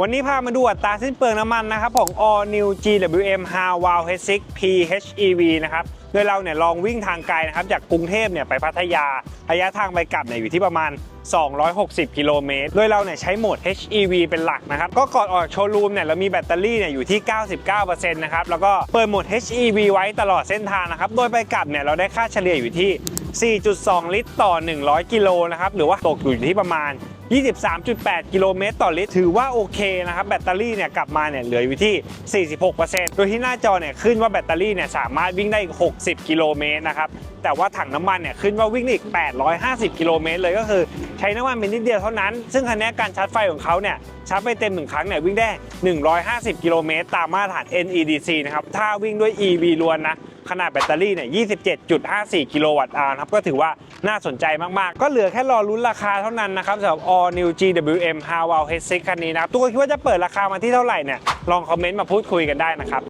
วันนี้พามาดูอัตราสิ้นเปลืองน้ำมันนะครับของ All New GWM h a w a l H6 PHEV นะครับโดยเราเนี่ยลองวิ่งทางไกลนะครับจากกรุงเทพเนี่ยไปพัทยาระยะทางไปกลับเนี่ยอยู่ที่ประมาณ 260 กิโลเมตร โดยเราเนี่ยใช้โหมด HEV เป็นหลักนะครับ ก็ก่อนออกจากโชว์รูมเนี่ยเรามีแบตเตอรี่เนี่ยอยู่ที่ 99%นะครับ แล้วก็เปิดโหมด HEV ไว้ตลอดเส้นทางนะครับ โดยไปกลับเนี่ยเราได้ค่าเฉลี่ยอยู่ที่ 4.2 ลิตรต่อ 100 กิโลนะครับ หรือว่าตกอยู่ที่ประมาณ 23.8 กิโลเมตรต่อลิตร ถือว่าโอเคนะครับ แบตเตอรี่เนี่ยกลับมาเนี่ยเหลืออยู่ที่ 46%โดยที่หน้าจอเนี่ยขึ้นว่าแบตเตอรี่เนี่ยสามารถวิ่งได้อีก60 กิโลเมตรนะครับ แต่ว่าถังน้ำมันเนี่ยขึ้นว่าวิ่งได้อีก 850 กิโลเมตรเลยก็คือใช้น้ำมันเป็นนิดเดียวเท่านั้น ซึ่งคันนี้การชาร์จไฟของเขาเนี่ยชาร์จไปเต็มหนึ่งครั้งเนี่ยวิ่งได้ 150 กิโลเมตรตามมาตรฐาน NEDC นะครับ ถ้าวิ่งด้วย EV ล้วนนะ ขนาดแบตเตอรี่เนี่ย 27.54 กิโลวัตต์อาวนะครับ ก็ถือว่า น่าสนใจมากๆ ก็เหลือแค่รอลุ้นราคาเท่านั้นนะครับสำหรับ All New GWM h a w a l H6 คันนี้นะครับทุกคนคิดว่าจะเปิดราคามาที่เท่าไหร่เนี่ยลองคอมเมนต์มาพูดคุยกันได้นะครับ